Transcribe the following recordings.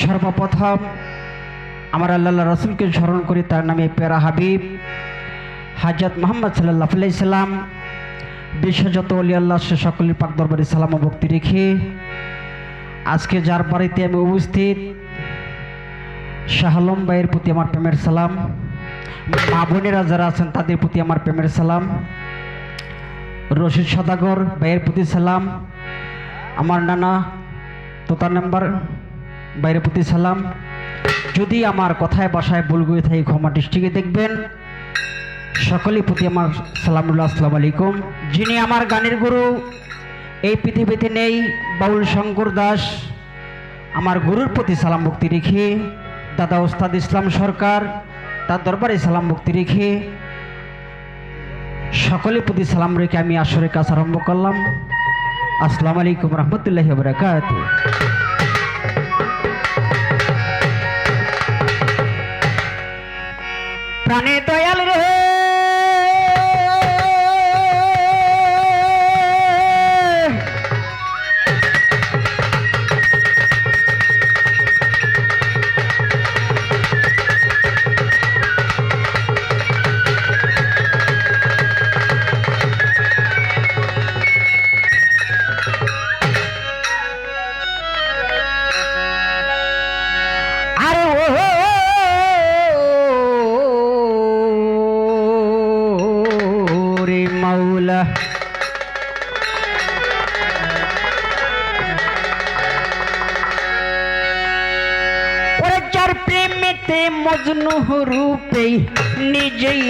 সর্বপ্রথম আমার আল্লাহ রসুলকে স্মরণ করি, তার নামে পেরা হাবিব। হাজরত মোহাম্মদ সাল্লাহ সাল্লাম, বিশ্বযত অলি আল্লাহ, সে সকলের পাক দরবারে সালাম ভক্তি রেখে আজকে যার বাড়িতে আমি উপস্থিত শাহালম ভাইয়ের প্রতি আমার প্রেমের সালাম। মা বোনেরা যারা আছেন, তাদের প্রতি আমার প্রেমের সালাম। রশিদ সদাগর ভাইয়ের প্রতি সালাম। আমার নানা তোতার নাম্বার বাইরের প্রতি সালাম। যদি আমার কথায়, বাসায় ভুল গিয়ে থাকি, ক্ষমা দৃষ্টিকে দেখবেন। সকলের প্রতি আমার সালামুল্লাহ আসসালামু আলাইকুম। যিনি আমার গানের গুরু, এই পৃথিবীতে নেই বাউল শঙ্কর দাস। আমার গুরুর প্রতি সালাম ভক্তি রেখে দাদা ওস্তাদ ইসলাম সরকার তার দরবারে সালাম মুক্তি রেখে সকলের প্রতি সালাম রেখে আমি আসরের কাজ আরম্ভ করলাম। আসসালামু আলাইকুম রহমতুল্লাহ বরাকাত প্রেমেতে মজনু রূপে নিজেই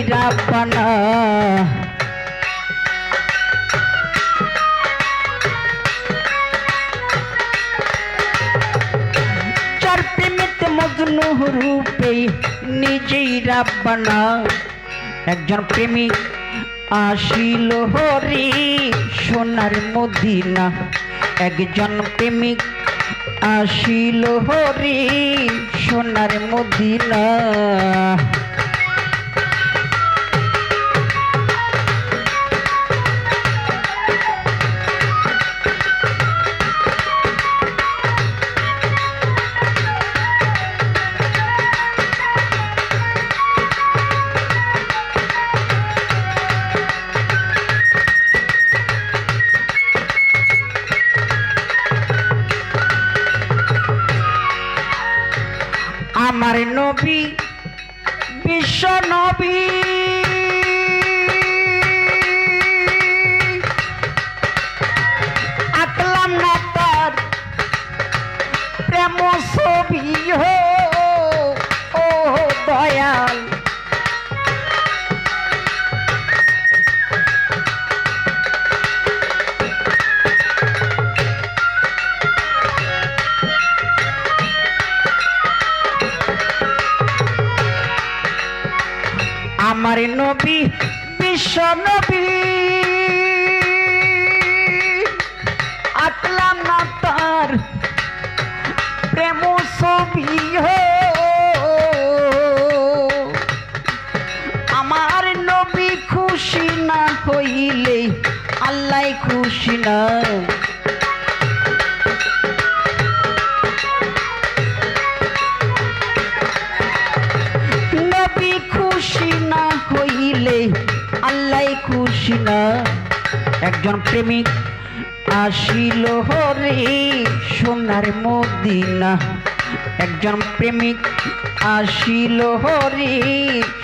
প্রেমেতে মজনু রূপে নিজেই রাব্বানা একজন প্রেমিক আসিল হরি সোনার মদিনা। একজন প্রেমিক আসিল হরি সোনার মদিনা। আমার নবী, বিশ্ব নবী। আটলাম না তার প্রেম ছবি আমার নবী খুশি না হইলে, আল্লাহ খুশি না। একজন প্রেমিক আসিল হরে সোনার মদিনা। একজন প্রেমিক আসিল হরে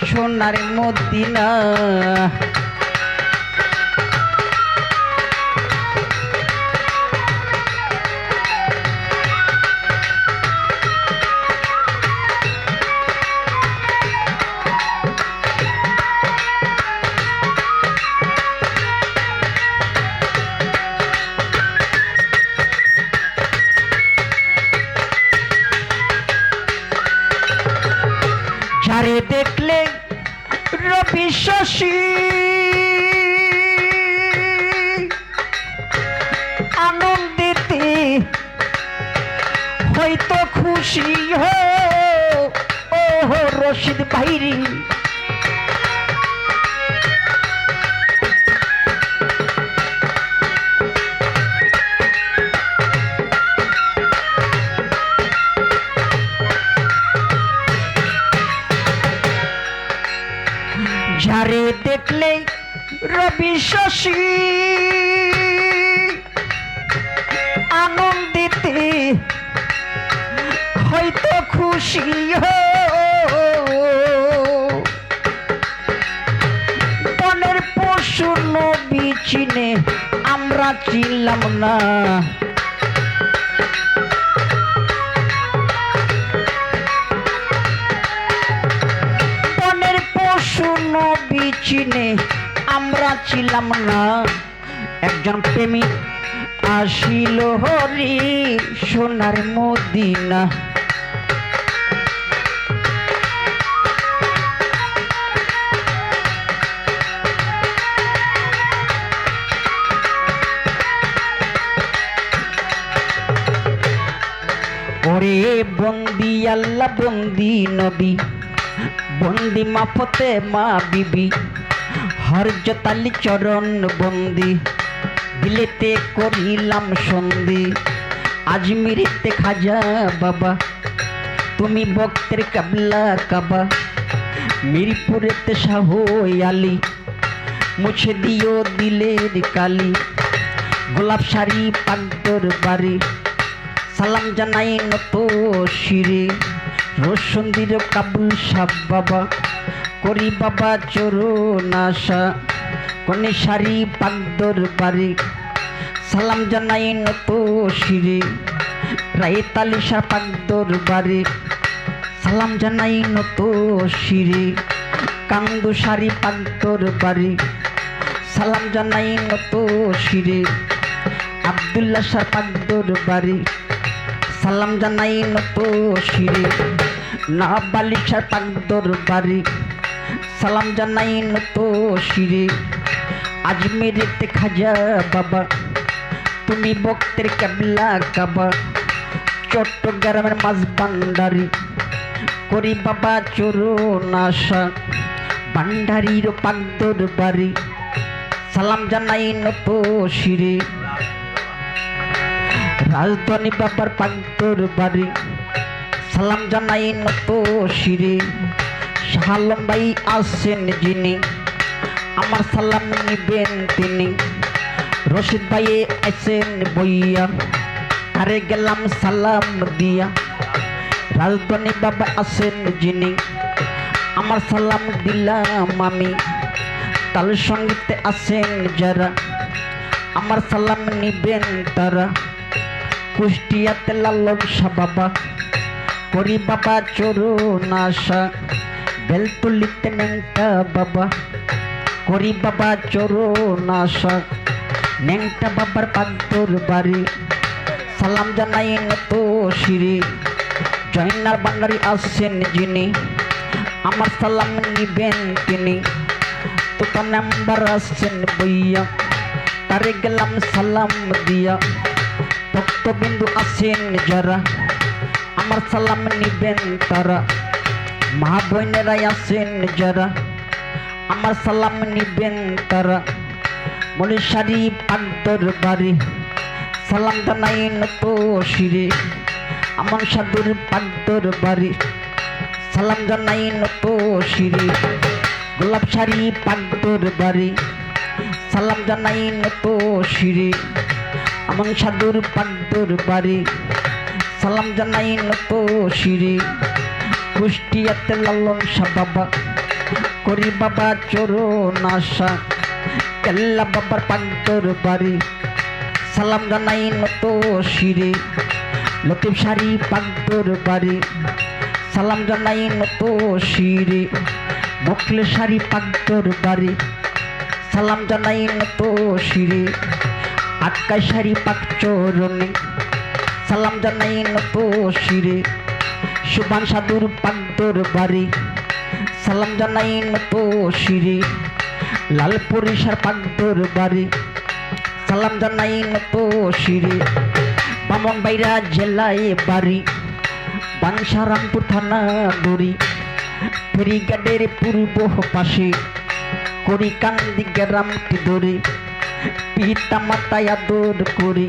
সোনার মদিনা। যারে দেখলে রবি শশী। আনন্দিতে হয়তো খুশি হো ও রশিদ ভাইরি। শশী আনন্দিতে হয়তো খুশি বনের পশু নবী চিনে আমরা চিনলাম না। বনের পশু নবী চিনে আমরা ছিলাম না। একজন প্রেমিক আসিল হরি সোনার মদিনা। ওরে বন্দি আল্লাহ, বন্দি নবী, বন্দি মাফতে মা বিবি। হরজতালি চরণ বন্দি দিলেতে করিলাম সন্ধি। আজমিরিতে খাজা বাবা, তুমি ভক্তের কাবলা কাবা। মিরপুরেতে শাহ আলী, মুছে দিও দিলের কালি। গোলাপ শাড়ি পাগদর বাড়ি, সালাম জানাই নত শিরে। রোশন্দির কাবুল সাব বাবা করি বাবা চরণ আশা কনে শাড়ি পাগদর বাড়ি। সালাম জানাই নত শিরে রায় তালিশা পাগদর বাড়ি। সালাম জানাই নত শিরে কান্দু শাড়ি পাগদর বাড়ি। সালাম জানাই নত শিরে আবদুল্লাহ শাহ পাগদর বাড়ি। সালাম জানাই নত শিরে না বালিশার পাগদর বাড়ি। সালাম জানাই নত শিরে। আজমেরেতে খাজা বাবা, তুমি ভক্তের কেবলা কাবা। চট্টগ্রামের মাঝ ভান্ডারি করি বাবা চরণ আশা ভান্ডারির পাগদর বাড়ি। সালাম জানাই নত শিরে। রাজধানী বাবার পান্তর বাড়ি। সালাম জানাই নত শিরে। শাহালম ভাই আসছেন যিনি, আমার সালাম নিবেন তিনি। রশিদ ভাই আছেন বইয়া, আরে গেলাম সালাম দিয়া। রাজধানী বাবা আছেন যিনি, আমার সালাম দিলাম আমি। তাল সঙ্গীতে আছেন যারা, আমার সালাম নিবেন তারা। কুষ্টিয়াতে লালন শাহ বাবা, করি বাবা চরণ আশা। বেলতুলিতে নেংটা বাবা, করি বাবা চরণ আশা নেংটা বাবার পান্তর বাড়ি, সালাম জানাই নত শিরে জয়নার বান্ডারি আসছেন যিনি, আমার সালাম নিবেন তিনি। তোতা নাম্বার আসছেন বইয়া, তারে গেলাম সালাম দিয়া। ভক্তবিন্দু আছেন যারা, আমার সালাম নিবেন তারা। মা বোনেরাই আছেন যারা, আমার সালাম নিবেন তারা। মনীষারি পাকদর বাড়ি, সালাম জানাই নত শিরে। আমার সাধুর পাকদর বাড়ি, সালাম জানাই নত শিরে। গোলাপ শাড়ি পাকদর বাড়ি, সালাম জানাই নত শিরে। আমার সাধুর পাকদর বাড়ি, সালাম জানাই নত শিরে। কুষ্টিয়াতে লালন শাহ বাবা করি বাবা চরণ আশা, কেল্লা বাবার পাকদর বাড়ি। সালাম জানাই নত শিরে, লতিফ শাড়ি পাকদর বাড়ি। সালাম জানাই নত শিরে, বকলে শাড়ি পাকদর বাড়ি। সালাম জানাই নত শিরে আটকাই শাড়ি পাক চরণে। সালাম জানাই নত শিরে সুবান সাধুর পাকদর বাড়ি। সালাম জানাই নত শিরে লাল পরিসার পাকদর বাড়ি। সালাম জানাই নত শিরে বামন বাইরা জেলায় বাড়ি। বাঞ্ছারামপুর থানা দড়ি, ফেরিঘাটের পূর্ব পাশে। করিকান্দি গ্রামটি ধরে পিতা মাতায় আদর করে।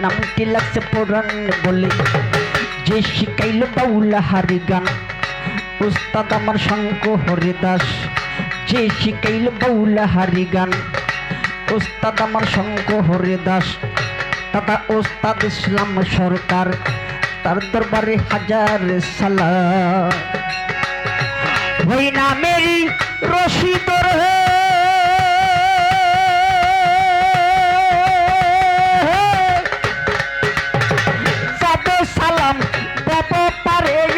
নামটি লাগছে পুরাণ বলে। যে শিখাইল বাউলা হারি গান উস্তাদ আমার শঙ্ক হরিদাস, যে শিখাইল বাউলা হারি গান উস্তাদ আমার শঙ্খ হরে দাস দাদা ওস্তাদ ইসলাম সরকার, তার দরবারে হাজার সালাম। ওই নামেরই রশিদর হে रे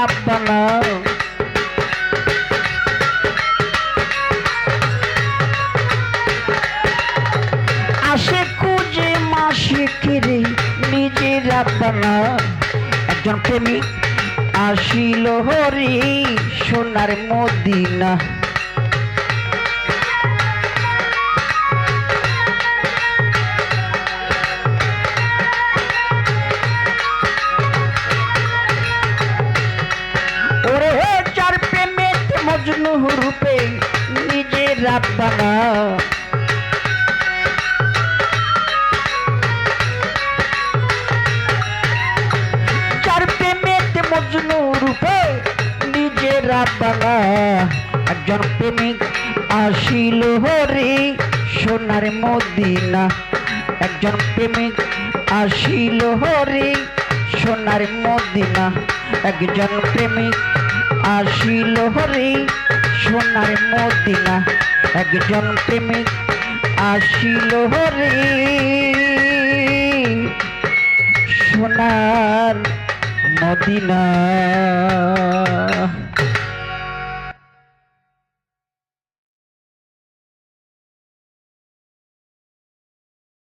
রাব্বানা আসে খুঁজে মাসে কিরি নিজে রাব্বানা একজন প্রেমিক আসিল হরি সোনার মদিনা। রাব্বানা চার প্রেমেত মজনু রূপে নিজে রাব্বানা একজন প্রেমিক আসিল হরি সোনার মদিনা। একজন প্রেমিক আসিল হরি সোনার মদিনা। একজন প্রেমিক আসিল হরি সোনার মদিনা একজন প্রেমিক আসিল হরে। সোনার মদিনা।